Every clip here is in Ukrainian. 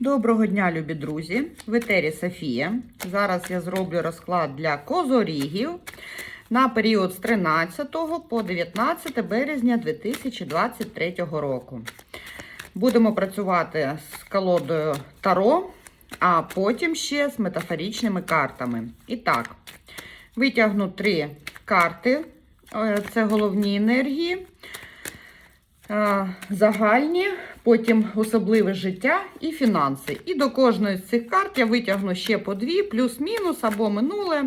Доброго дня, любі друзі! В етері Софія. Зараз я зроблю розклад для козорігів на період з 13 по 19 березня 2023 року. Будемо працювати з колодою Таро, а потім ще з метафоричними картами. І так, витягну три карти. Е, Це головні енергії. Загальні, потім особливе життя і фінанси. І до кожної з цих карт я витягну ще по дві, плюс-мінус або минуле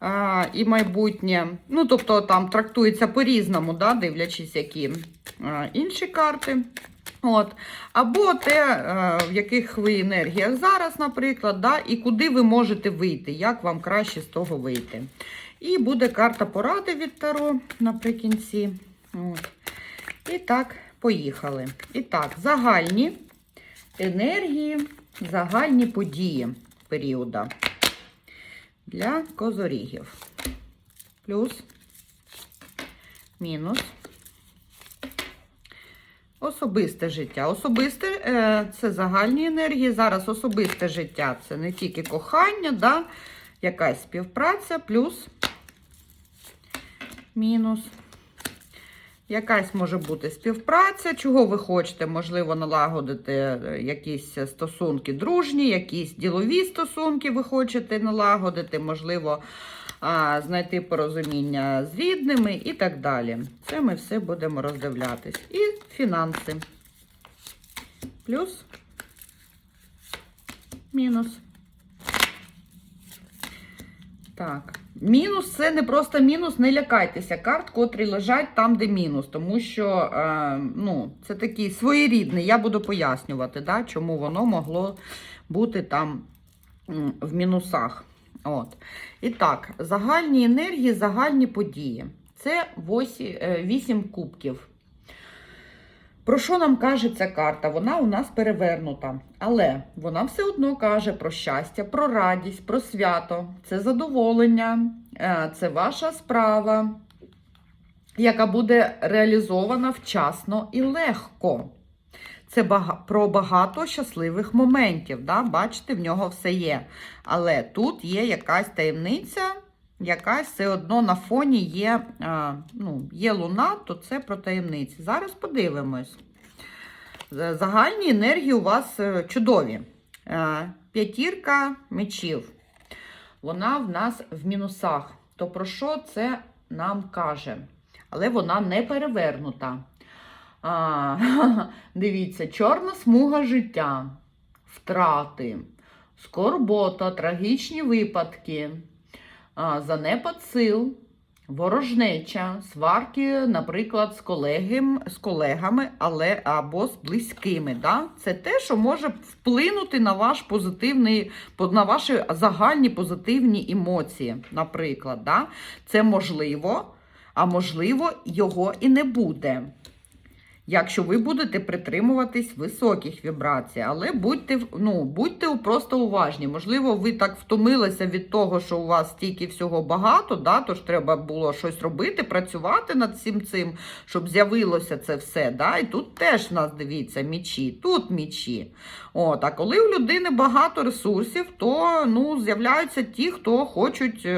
а, і майбутнє. Ну, тобто там трактується по-різному, да, дивлячись, які а, інші карти. От. Або те, е, в яких ви енергіях зараз, наприклад, да, і куди ви можете вийти, як вам краще з того вийти. І буде карта поради від Таро наприкінці. От. І так, поїхали. І так, загальні енергії, загальні події періоду для козорігів. Плюс, мінус. Особисте життя. Особисте е, це загальні енергії. Зараз особисте життя це не тільки кохання, да? якась співпраця, плюс, мінус. Якась може бути співпраця, чого ви хочете, можливо, налагодити е, якісь стосунки дружні, якісь ділові стосунки ви хочете налагодити, можливо, знайти порозуміння з рідними і так далі. Це ми все будемо роздивлятись. І фінанси. Плюс, мінус. Так. Мінус це не просто мінус, не лякайтеся карт, котрі лежать там, де мінус. Тому що е, ну, це такий своєрідний. Я буду пояснювати, да, чому воно могло бути там в мінусах. От. І так, загальні енергії, загальні події. Це 8 кубків. Про що нам каже ця карта? Вона у нас перевернута. Але вона все одно каже про щастя, про радість, про свято, це задоволення, е, це ваша справа, яка буде реалізована вчасно і легко. Це про багато щасливих моментів. Да? Бачите, в нього все є. Але тут є якась таємниця, якась все одно на фоні є, е, ну, є луна, то це про таємниці. Зараз подивимось. Загальні енергії у вас е, чудові. Е, П'ятірка мечів. Вона в нас в мінусах. То про що це нам каже? Але вона не перевернута. А, дивіться, чорна смуга життя, втрати, скорбота, трагічні випадки, занепад сил, ворожнеча, сварки, наприклад, з, колегам, з колегами але, або з близькими. Да? Це те, що може вплинути на ваш позитивний, на ваші загальні позитивні емоції, наприклад. Да? Це можливо, а можливо, його і не буде. Якщо ви будете притримуватись високих вібрацій, але будьте ну, будьте просто уважні. Можливо, ви так втомилися від того, що у вас стільки всього багато, да, тож треба було щось робити, працювати над всім цим, щоб з'явилося це все. Да? І тут теж нас дивіться мічі, тут мічі. От, а коли у людини багато ресурсів, то ну, з'являються ті, хто хочуть.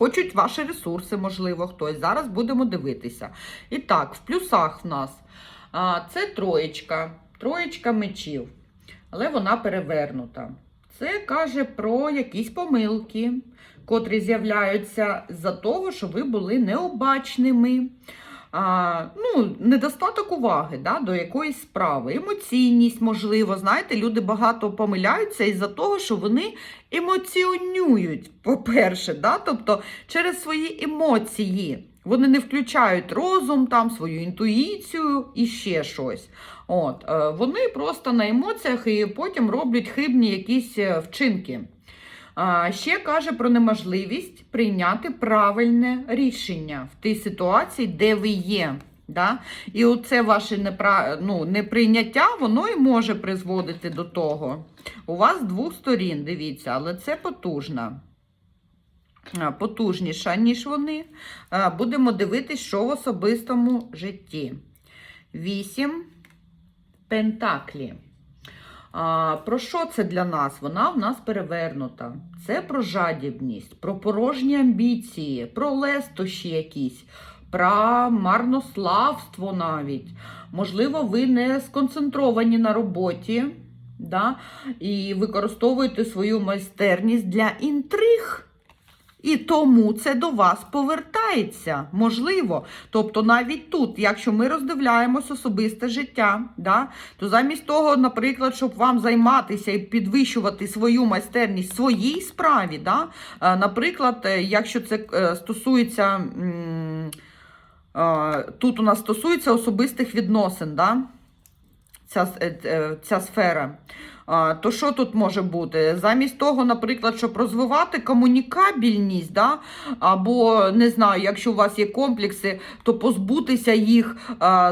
Хочуть ваші ресурси, можливо, хтось. Зараз будемо дивитися. І так, в плюсах в нас а, це троєчка, троєчка мечів, але вона перевернута. Це каже про якісь помилки, котрі з'являються з-за того, що ви були необачними. А, ну, недостаток уваги да, до якоїсь справи, емоційність, можливо. Знаєте, люди багато помиляються із-за того, що вони емоціонюють, по-перше, да? тобто через свої емоції. Вони не включають розум, там, свою інтуїцію і ще щось. От, е, вони просто на емоціях і потім роблять хибні якісь е, вчинки. Ще каже про неможливість прийняти правильне рішення в тій ситуації, де ви є. Да? І оце ваше непра... ну, неприйняття, воно і може призводити до того. У вас з двох сторін, дивіться, але це потужна. Потужніша, ніж вони. Будемо дивитись, що в особистому житті. Вісім пентаклі. А, про що це для нас? Вона в нас перевернута. Це про жадібність, про порожні амбіції, про лестощі якісь, про марнославство навіть. Можливо, ви не сконцентровані на роботі, да? і використовуєте свою майстерність для інтриг. І тому це до вас повертається, можливо. Тобто, навіть тут, якщо ми роздивляємось особисте життя, да, то замість того, наприклад, щоб вам займатися і підвищувати свою майстерність в своїй справі, да, е, наприклад, е, якщо це е, стосується, тут у нас стосується особистих відносин, да, ця, ця сфера. То що тут може бути? Замість того, наприклад, щоб розвивати комунікабельність, да? або не знаю, якщо у вас є комплекси, то позбутися їх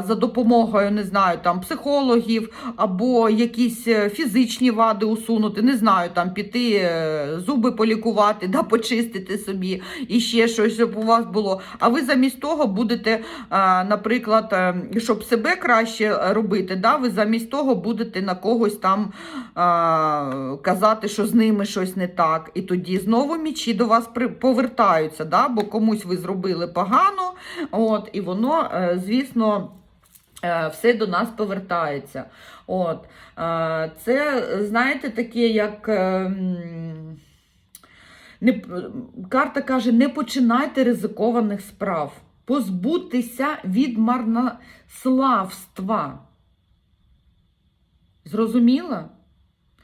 за допомогою, не знаю, там психологів, або якісь е, фізичні вади усунути, не знаю, там піти е, зуби полікувати, да, почистити собі і ще щось, щоб у вас було. А ви замість того будете, наприклад, е, щоб себе краще робити, да, ви замість того будете на когось там казати, що з ними щось не так. І тоді знову мічі до вас повертаються, да, бо комусь ви зробили погано, от, і воно, е, звісно. е, Все до нас повертається. От. е, Це, знаєте, таке, як. Не, карта каже: не починайте ризикованих справ. Позбудьтеся від марнославства. Зрозуміла?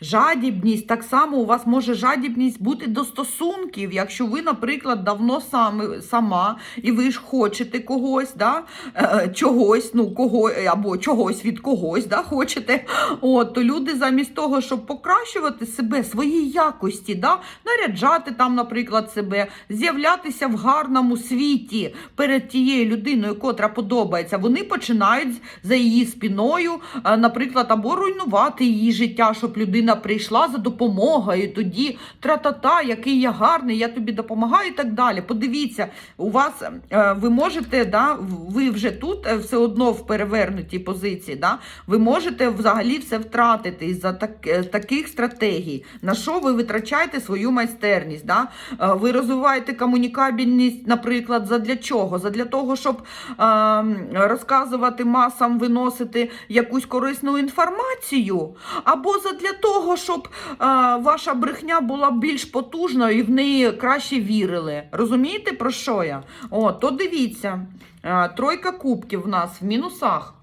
Жадібність, так само у вас може жадібність бути до стосунків, якщо ви, наприклад, давно сами, сама і ви ж хочете когось, да? е, чогось, ну, кого, або чогось від когось да, хочете, от, то люди замість того, щоб покращувати себе, свої якості, да, наряджати там, наприклад, себе, з'являтися в гарному світі перед тією людиною, котра подобається, вони починають за її спіною, е, наприклад, або руйнувати її життя, щоб людина прийшла за допомогою, тоді тра-та-та, який я гарний, я тобі допомагаю і так далі. Подивіться, у вас е, ви можете, да, ви вже тут е, все одно в перевернутій позиції, да, ви можете взагалі все втратити із-за так, е, таких стратегій. На що ви витрачаєте свою майстерність? Да? Ви розвиваєте комунікабельність, наприклад, задля чого? Задля того, щоб е, розказувати масам, виносити якусь корисну інформацію, або задля того, щоб е, ваша брехня була більш потужною і в неї краще вірили. Розумієте, про що я? О, то дивіться, е, тройка кубків в нас в мінусах.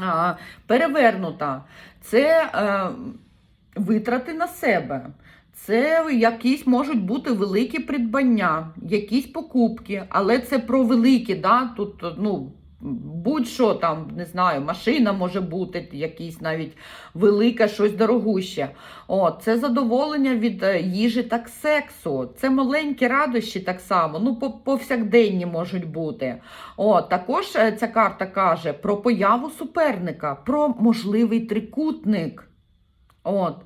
Е, перевернута. Це е, витрати на себе. Це якісь можуть бути великі придбання, якісь покупки, але це про великі, да? тут ну, будь-що там, не знаю, машина може бути, якісь навіть велика, щось дорогуще. О, це задоволення від е, їжі та сексу. Це маленькі радощі так само, ну, повсякденні можуть бути. О, також е, ця карта каже про появу суперника, про можливий трикутник. От.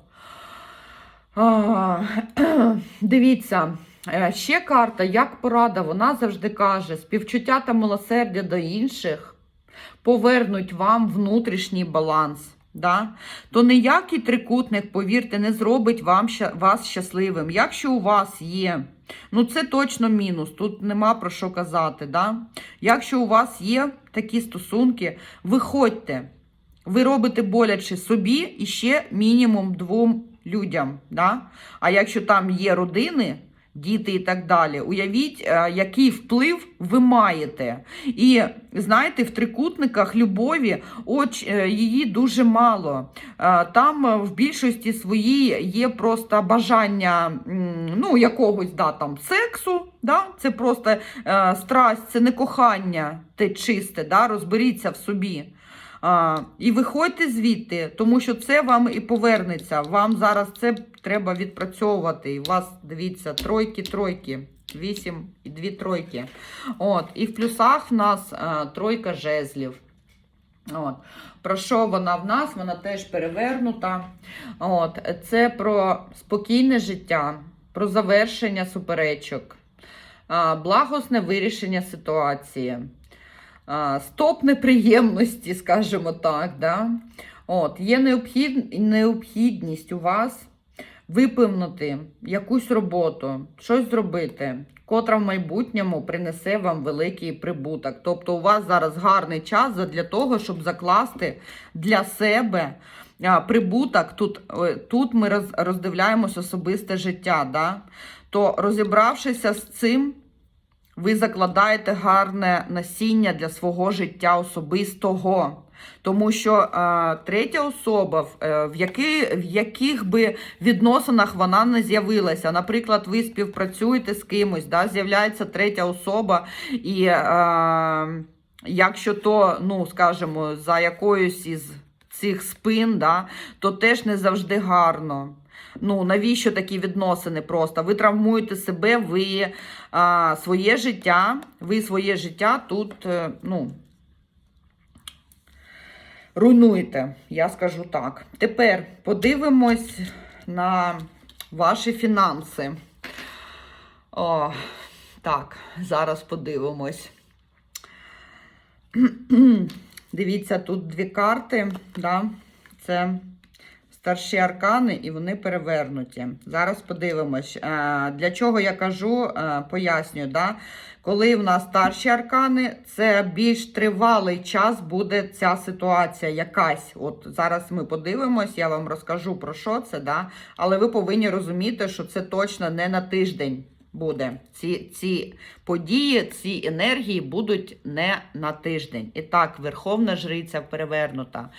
А, дивіться, ще карта, як порада, вона завжди каже: співчуття та милосердя до інших повернуть вам внутрішній баланс. Да? То ніякий трикутник, повірте, не зробить вам, вас щасливим. Якщо у вас є, ну це точно мінус, тут нема про що казати. Да? Якщо у вас є такі стосунки, виходьте. Ви робите боляче собі і ще мінімум двом людям. Да? А якщо там є родини, діти і так далі, уявіть, е, який вплив ви маєте. І знаєте, в трикутниках любові оч, е, її дуже мало. Е, Там в більшості своїй є просто бажання ну, якогось да, там, сексу. Да? Це просто страсть, це не кохання, те чисте, да? розберіться в собі. А, і виходьте звідти, тому що це вам і повернеться. Вам зараз це треба відпрацьовувати. І у вас, дивіться, тройки, тройки, вісім і дві тройки. От, і в плюсах в нас а, тройка жезлів. От. Про що вона в нас? Вона теж перевернута. От. Це про спокійне життя, про завершення суперечок, а, благосне вирішення ситуації. А, Стоп неприємності, скажімо так. Да? От, є необхід, необхідність у вас виповнити якусь роботу, щось зробити, котра в майбутньому принесе вам великий прибуток. Тобто у вас зараз гарний час для того, щоб закласти для себе прибуток. Тут, е, тут ми роздивляємось особисте життя. Да? То розібравшися з цим, ви закладаєте гарне насіння для свого життя особистого. Тому що е, третя особа, в, е, які, в яких би відносинах вона не з'явилася. Наприклад, ви співпрацюєте з кимось, да, з'являється третя особа, і е, якщо то, ну, скажімо, за якоюсь із цих спин, да, то теж не завжди гарно. Ну, навіщо такі відносини просто? Ви травмуєте себе, ви а, своє життя, ви своє життя тут, ну, руйнуєте, я скажу так. Тепер подивимось на ваші фінанси. О, так, зараз подивимось. Дивіться, тут дві карти, да? це старші аркани, і вони перевернуті. Зараз подивимось. Е, Для чого я кажу, е, пояснюю. Да? Коли в нас старші аркани, це більш тривалий час буде ця ситуація якась. От зараз ми подивимось, я вам розкажу про що це, да? але ви повинні розуміти, що це точно не на тиждень буде. Ці, ці події, ці енергії будуть не на тиждень. І так, Верховна Жриця перевернута.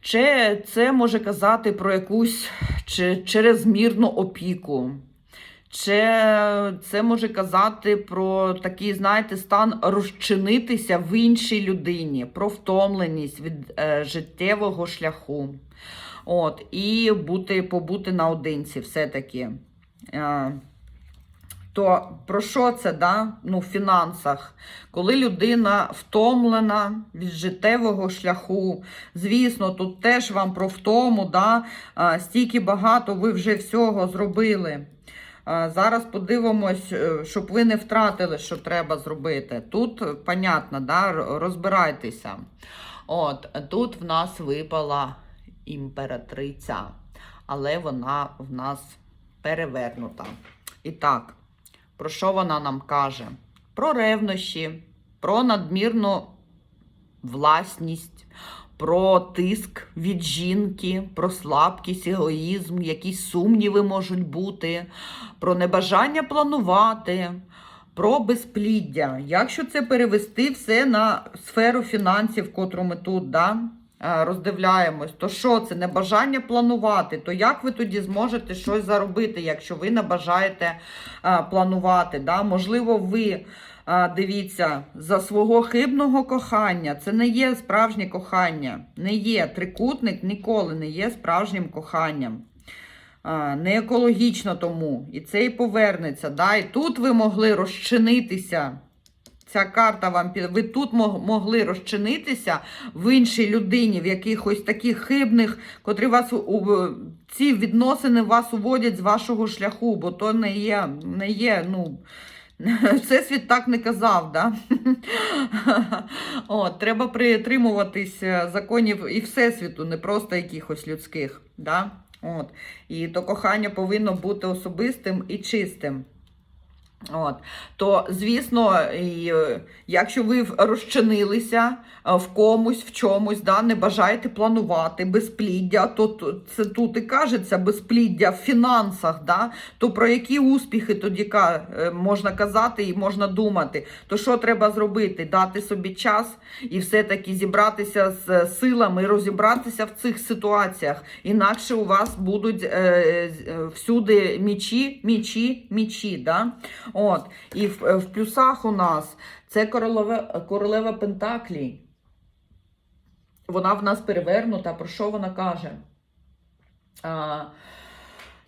Чи це може казати про якусь чи, черезмірну опіку? Чи це може казати про такий, знаєте, стан розчинитися в іншій людині, про втомленість від е, життєвого шляху. От, І бути, побути наодинці все-таки. Е, то про що це да? ну, в фінансах? Коли людина втомлена від життєвого шляху, звісно, тут теж вам про втому, да? а, стільки багато ви вже всього зробили. Зараз подивимось, е, щоб ви не втратили, що треба зробити. Тут, е, понятно, да? розбирайтеся. От, тут в нас випала імператриця, але вона в нас перевернута. І так. Про що вона нам каже? Про ревнощі, про надмірну власність, про тиск від жінки, про слабкість, егоїзм, якісь сумніви можуть бути, про небажання планувати, про безпліддя. Якщо це перевести все на сферу фінансів, котру ми тут, да? е, Роздивляємось, то що це небажання планувати? То як ви тоді зможете щось заробити, якщо ви не бажаєте планувати? Да? Можливо, ви дивіться за свого хибного кохання. Це не є справжнє кохання. Не є трикутник ніколи не є справжнім коханням. Не екологічно тому. І це і повернеться. Да? І тут ви могли розчинитися. Ця карта вам. Ви тут могли розчинитися в іншій людині, в якихось таких хибних, котрі вас ці відносини вас уводять з вашого шляху, бо то не є, не є, ну. Всесвіт так не казав, да? От, треба притримуватись е, законів і всесвіту, не просто якихось людських. Да? От. І то кохання повинно бути особистим і чистим. От. То, звісно, і, е, якщо ви розчинилися е, в комусь, в чомусь, да, не бажаєте планувати безпліддя, то т- це тут і кажеться безпліддя в фінансах, да, то про які успіхи тоді е, можна казати і можна думати, то що треба зробити? Дати собі час і все-таки зібратися з силами, розібратися в цих ситуаціях. Інакше у вас будуть е, всюди мічі, мічі, мічі. Да? От. І в, е, в плюсах у нас це королева, королева Пентаклі. Вона в нас перевернута. Про що вона каже? А,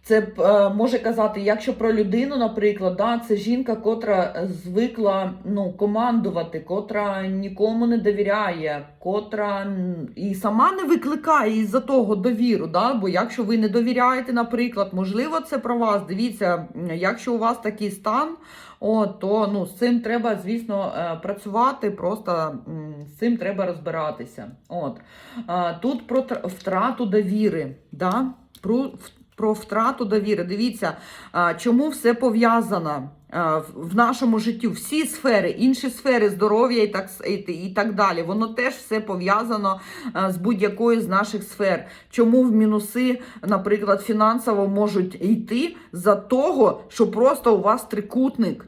це е, може казати, якщо про людину, наприклад, да, це жінка, котра звикла ну, командувати, котра нікому не довіряє, котра і сама не викликає із-за того довіру. Да? Бо якщо ви не довіряєте, наприклад, можливо, це про вас. Дивіться, якщо у вас такий стан, От, то ну, з цим треба, звісно, е, працювати, просто з цим треба розбиратися. От. Тут про втрату довіри. Да? Про, про втрату довіри. Дивіться, чому все пов'язано в- нашому житті. Всі сфери, інші сфери здоров'я і так, і так далі. Воно теж все пов'язано з будь-якою з наших сфер. Чому в мінуси, наприклад, фінансово можуть йти за того, що просто у вас трикутник.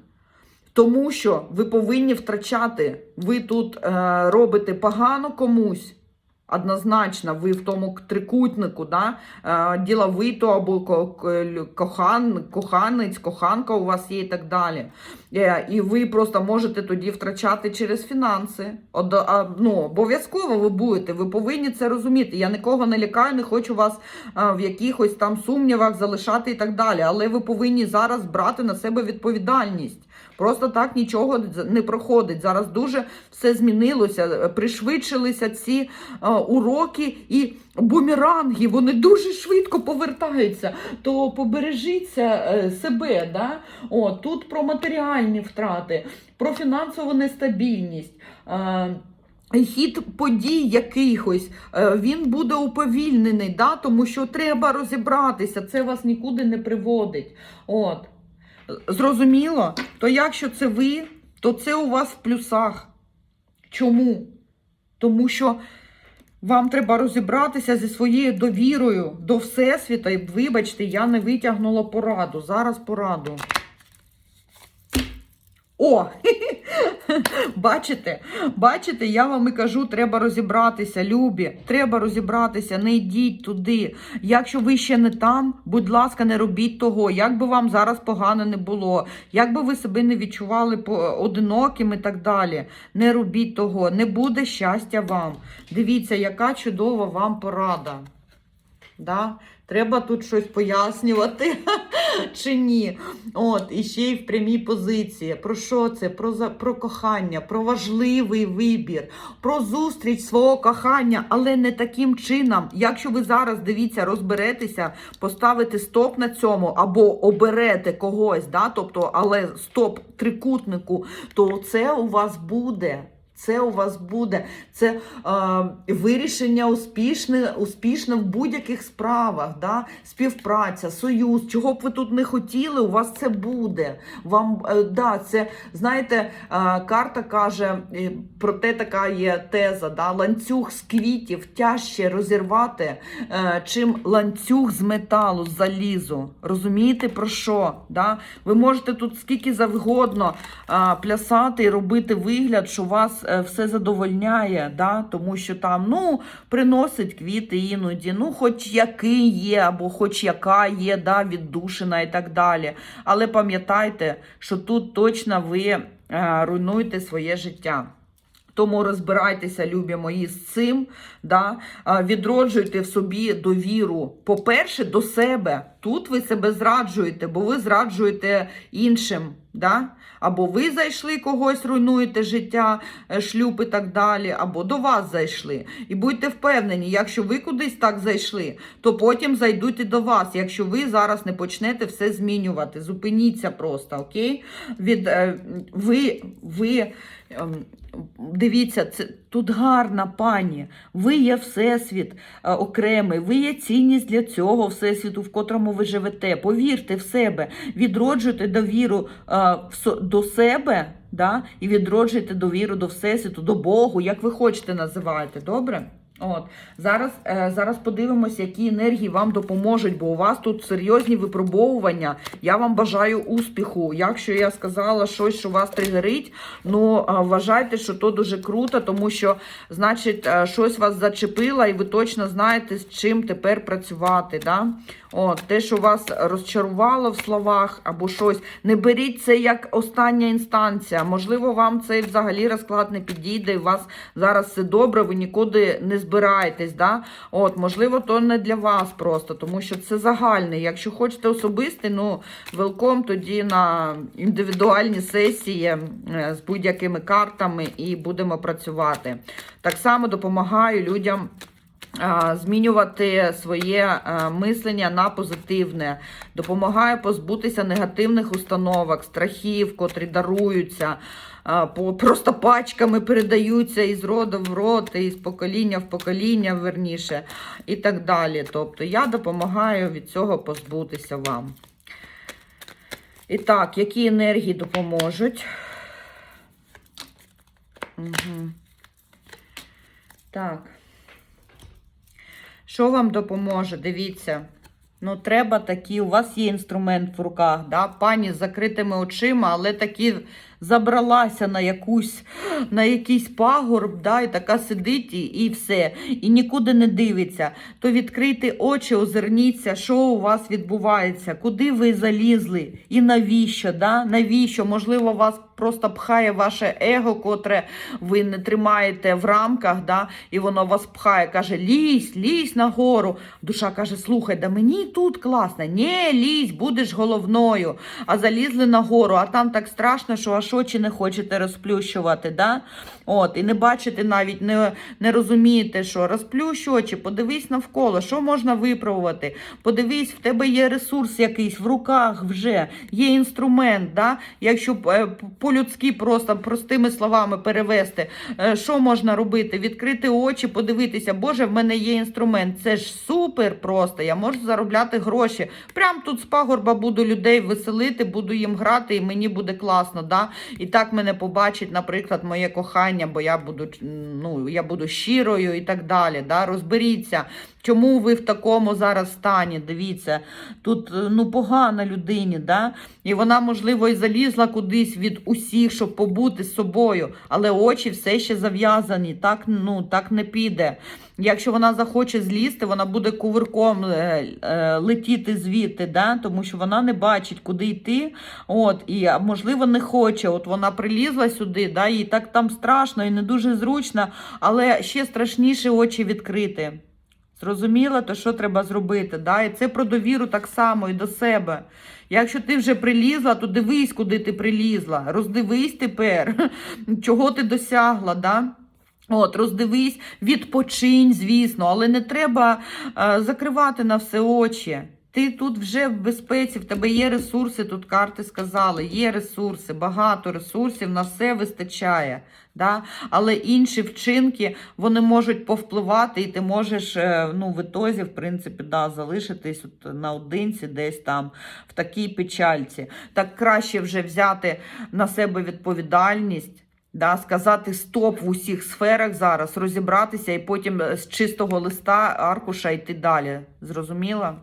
Тому що ви повинні втрачати. Ви тут е, робите погано комусь. Однозначно, ви в тому трикутнику, да? е, діловито або ко- ко- кохан, коханець, коханка у вас є і так далі. Е, і ви просто можете тоді втрачати через фінанси. Ну, обов'язково ви будете, ви повинні це розуміти. Я нікого не лякаю, не хочу вас а, в якихось там сумнівах залишати і так далі. Але ви повинні зараз брати на себе відповідальність. Просто так нічого не проходить. Зараз дуже все змінилося. Пришвидшилися ці а, уроки і бумеранги. Вони дуже швидко повертаються. То побережіться е, себе. Да? О, тут про матеріальні втрати, про фінансову нестабільність. Е, Хід подій якихось е, він буде уповільнений, да? тому що треба розібратися, це вас нікуди не приводить. От. Зрозуміло? То якщо це ви, то це у вас в плюсах. Чому? Тому що вам треба розібратися зі своєю довірою до Всесвіта. І вибачте, я не витягнула пораду. Зараз пораду. О! Бачите? Бачите, я вам і кажу, треба розібратися, любі. Треба розібратися, не йдіть туди. Якщо ви ще не там, будь ласка, не робіть того. Як би вам зараз погано не було, як би ви себе не відчували одиноким і так далі. Не робіть того, не буде щастя вам. Дивіться, яка чудова вам порада. Да? Треба тут щось пояснювати чи ні. От, і ще й в прямій позиції. Про що це? Про, про кохання, про важливий вибір, про зустріч свого кохання, але не таким чином. Якщо ви зараз дивіться, розберетеся, поставите стоп на цьому або оберете когось, да? тобто, але стоп трикутнику, то це у вас буде. Це у вас буде. Це е, вирішення успішне, успішне в будь-яких справах, да? співпраця, союз. Чого б ви тут не хотіли, у вас це буде. Вам, е, да, це, знаєте, е, карта каже, е, проте така є теза, да? ланцюг з квітів тяжче розірвати, е, чим ланцюг з металу, з залізу. Розумієте про що? Да? Ви можете тут скільки завгодно а, плясати і робити вигляд, що у вас е, все задовольняє, да? тому що там ну, приносить квіти іноді, ну, хоч який є, або хоч яка є, да, віддушина і так далі. Але пам'ятайте, що тут точно ви е, руйнуєте своє життя. Тому розбирайтеся, любі мої, з цим, да? відроджуйте в собі довіру. По-перше, до себе. Тут ви себе зраджуєте, бо ви зраджуєте іншим. Да? Або ви зайшли когось, руйнуєте життя, е, шлюб і так далі, або до вас зайшли. І будьте впевнені, якщо ви кудись так зайшли, то потім зайдуть і до вас, якщо ви зараз не почнете все змінювати. Зупиніться просто, окей? Від, е, ви, ви ем, Дивіться, це тут гарна пані. Ви є всесвіт е, окремий, ви є цінність для цього всесвіту, в котрому ви живете. Повірте в себе, відроджуйте довіру е, в до себе, да? і відроджуйте довіру до всесвіту, до Богу, як ви хочете називати. Добре? От зараз, е, зараз подивимося, які енергії вам допоможуть, бо у вас тут серйозні випробовування. Я вам бажаю успіху. Якщо я сказала щось, що вас тригерить, ну е, вважайте, що то дуже круто, тому що, значить, е, щось вас зачепило, і ви точно знаєте, з чим тепер працювати. Да? От, те, що вас розчарувало в словах або щось, не беріть це як остання інстанція. Можливо, вам цей взагалі розклад не підійде, і у вас зараз все добре, ви нікуди не збираєтесь. Да? От, можливо, то не для вас просто, тому що це загальне. Якщо хочете особистий, ну велком тоді на індивідуальні сесії е, з будь-якими картами і будемо працювати. Так само допомагаю людям змінювати своє мислення на позитивне, допомагає позбутися негативних установок, страхів, котрі даруються, просто пачками передаються із роду в род, із покоління в покоління, верніше, і так далі. Тобто я допомагаю від цього позбутися вам. І так, які енергії допоможуть? Угу. Так. Що вам допоможе? Дивіться. Ну, треба такі, у вас є інструмент в руках, да? пані з закритими очима, але такі забралася на якусь, на якийсь пагорб, да? і така сидить і, і все, і нікуди не дивиться. То відкрийте очі, озирніться, що у вас відбувається, куди ви залізли і навіщо? Да? Навіщо? Можливо, вас просто пхає ваше его, котре ви не тримаєте в рамках, да? і воно вас пхає, каже, лізь, лізь нагору. Душа каже, слухай, да мені тут класно. Ні, лізь, будеш головною. А залізли нагору, а там так страшно, що аж очі не хочете розплющувати. Да? От, і не бачите навіть, не, не розумієте, що розплющ очі, подивись навколо, що можна випробувати. Подивись, в тебе є ресурс якийсь в руках вже, є інструмент. Да? Якщо е, по-людськи просто простими словами перевести, е, що можна робити? Відкрити очі, подивитися, Боже, в мене є інструмент. Це ж супер просто. Я можу заробляти гроші. Прям тут з пагорба буду людей веселити, буду їм грати, і мені буде класно. Да? І так мене побачить, наприклад, моє кохання, бо я буду ну, я буду щирою і так далі. Да? Розберіться, чому ви в такому зараз стані. Дивіться, тут е, ну, погана людині, да? і вона, можливо, і залізла кудись від усіх, щоб побути з собою, але очі все ще зав'язані, так, ну, так не піде. Якщо вона захоче злізти, вона буде кувирком е, е, летіти звідти, да? тому що вона не бачить, куди йти. От, І, можливо, не хоче. От вона прилізла сюди, да? їй так там страшно і не дуже зручно, але ще страшніше очі відкрити. Зрозуміла, то що треба зробити? Да? І це про довіру так само і до себе. Якщо ти вже прилізла, то дивись, куди ти прилізла. Роздивись тепер, чого ти досягла. Да? От, роздивись, відпочинь, звісно, але не треба е, закривати на все очі. Ти тут вже в безпеці, в тебе є ресурси, тут карти сказали, є ресурси, багато ресурсів, на все вистачає. Да? Але інші вчинки вони можуть повпливати, і ти можеш е, ну, в ітозі, в принципі, да, залишитись от наодинці, десь там в такій печальці. Так краще вже взяти на себе відповідальність. Да, сказати стоп в усіх сферах зараз, розібратися і потім з чистого листа аркуша йти далі. Зрозуміла?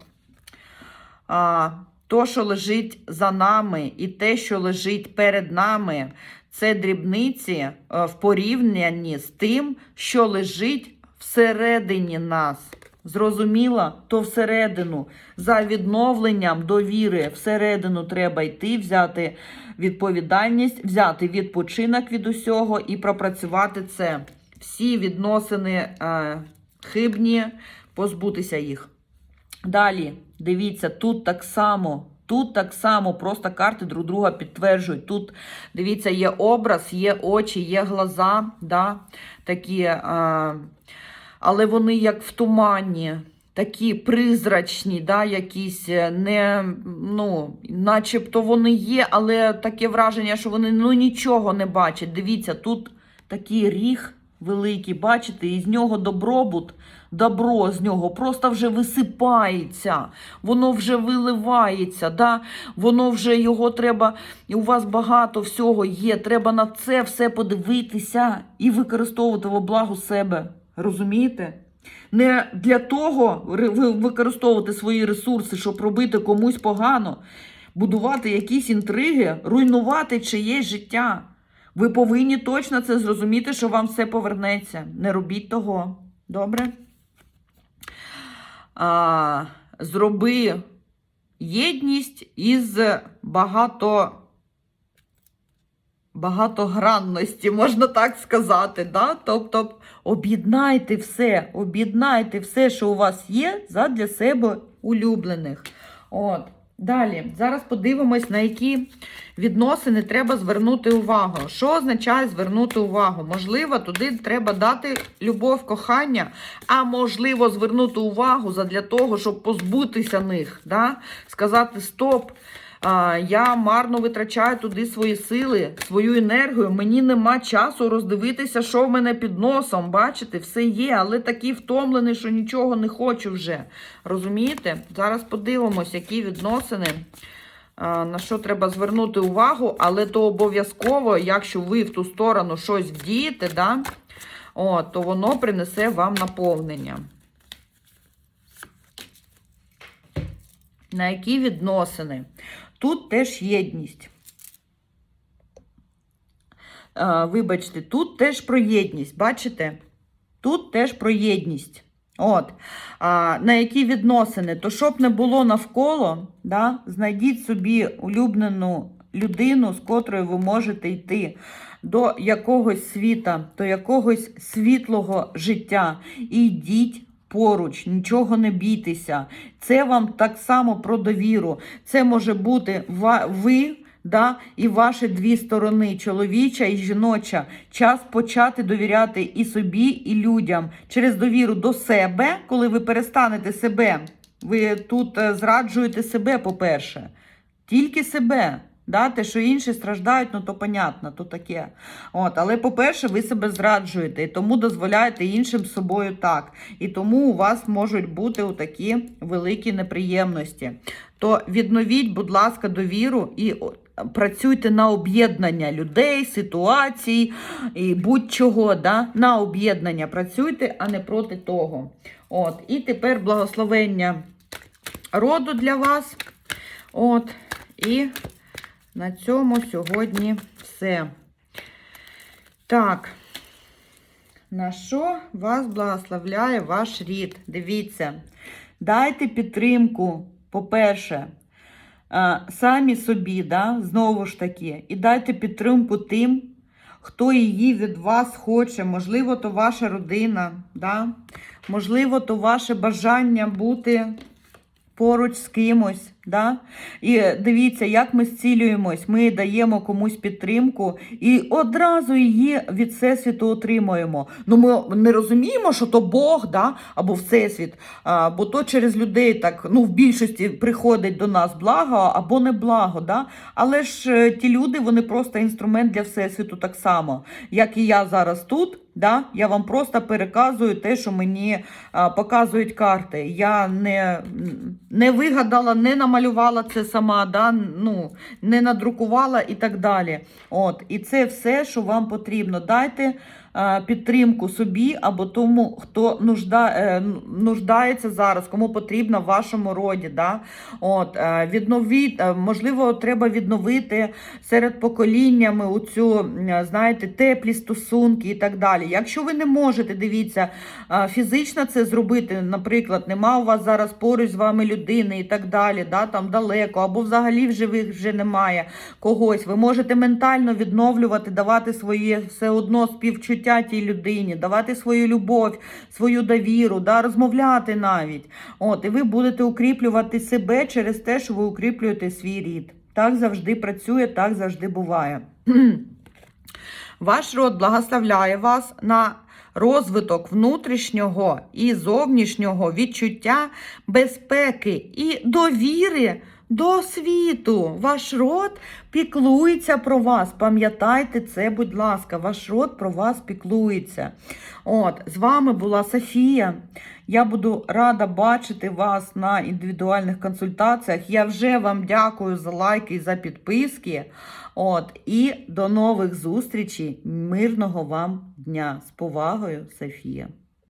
А, То, що лежить за нами, і те, що лежить перед нами, це дрібниці е, в порівнянні з тим, що лежить всередині нас. Зрозуміла, то всередину. За відновленням довіри всередину треба йти, взяти відповідальність, взяти відпочинок від усього і пропрацювати це. Всі відносини е, хибні, позбутися їх. Далі, дивіться, тут так само. Тут так само просто карти друг друга підтверджують. Тут, дивіться, є образ, є очі, є глаза, да, такі, а, але вони як в тумані, такі призрачні, да, якісь не, ну, начебто вони є, але таке враження, що вони ну, нічого не бачать. Дивіться, тут такий ріг великий, бачите, і з нього добробут, добро з нього просто вже висипається, воно вже виливається, да? воно вже його треба, і у вас багато всього є. Треба на це все подивитися і використовувати во благо себе. Розумієте? Не для того використовувати свої ресурси, щоб робити комусь погано, будувати якісь інтриги, руйнувати чиєсь життя. Ви повинні точно це зрозуміти, що вам все повернеться. Не робіть того. Добре? А, Зроби єдність із багато. Багатогранності, можна так сказати. Да? Тобто об'єднайте все, об'єднайте все, що у вас є, задля себе улюблених. От. Далі, зараз подивимось, на які відносини треба звернути увагу. Що означає звернути увагу? Можливо, туди треба дати любов, кохання, а можливо, звернути увагу задля того, щоб позбутися них. Да? Сказати стоп. Я марно витрачаю туди свої сили, свою енергію. Мені нема часу роздивитися, що в мене під носом. Бачите, все є, але такий втомлений, що нічого не хочу вже. Розумієте? Зараз подивимось, які відносини. На що треба звернути увагу, але то обов'язково, якщо ви в ту сторону щось вдієте, да, о, то воно принесе вам наповнення. На які відносини? Тут теж єдність. Вибачте, тут теж про єдність. Бачите? Тут теж про єдність. От. А, на які відносини? То щоб не було навколо, да, знайдіть собі улюблену людину, з котрою ви можете йти до якогось світа, до якогось світлого життя. І йдіть поруч, нічого не бійтеся. Це вам так само про довіру. Це може бути ви. Да, і ваші дві сторони, чоловіча і жіноча. Час почати довіряти і собі, і людям через довіру до себе, коли ви перестанете себе. Ви тут е, зраджуєте себе, по-перше, тільки себе. Да, те, що інші страждають, ну то понятно, то таке. От, але, по-перше, ви себе зраджуєте, і тому дозволяєте іншим собою так. І тому у вас можуть бути такі великі неприємності. То відновіть, будь ласка, довіру і працюйте на об'єднання людей, ситуацій і будь-чого. Да? На об'єднання працюйте, а не проти того. От, і тепер благословення роду для вас. От, і на цьому сьогодні все. Так, на що вас благословляє ваш рід? Дивіться, дайте підтримку, по-перше, е, самі собі, да, знову ж таки, і дайте підтримку тим, хто її від вас хоче. Можливо, то ваша родина, да? можливо, то ваше бажання бути поруч з кимось. Да? І дивіться, як ми зцілюємось. Ми даємо комусь підтримку і одразу її від всесвіту отримуємо. Ну ми не розуміємо, що то Бог да? або Всесвіт, а, бо то через людей так ну в більшості приходить до нас благо або не благо. Да? Але ж е, ті люди вони просто інструмент для всесвіту так само, як і я зараз тут. Да? Я вам просто переказую те, що мені а, показують карти. Я не, не вигадала, не намалювала це сама, да? ну, не надрукувала і так далі. От. І це все, що вам потрібно. Дайте підтримку собі або тому, хто нужда, е, нуждається зараз, кому потрібно в вашому роді. Да? От, е, відновіть, е, можливо, треба відновити серед поколіннями у цю, знаєте, теплі стосунки і так далі. Якщо ви не можете, дивіться, фізично це зробити, наприклад, нема у вас зараз поруч з вами людини і так далі, да, там далеко, або взагалі в живих вже немає когось. Ви можете ментально відновлювати, давати своє все одно співчуття тій людині, давати свою любов, свою довіру, да, розмовляти навіть. От, і ви будете укріплювати себе через те, що ви укріплюєте свій рід. Так завжди працює, так завжди буває. Ваш род благословляє вас на розвиток внутрішнього і зовнішнього відчуття безпеки і довіри до світу. Ваш род піклується про вас. Пам'ятайте це, будь ласка, ваш род про вас піклується. От, з вами була Софія. Я буду рада бачити вас на індивідуальних консультаціях. Я вже вам дякую за лайки і за підписки. От, і до нових зустрічей. Мирного вам дня. З повагою, Софія.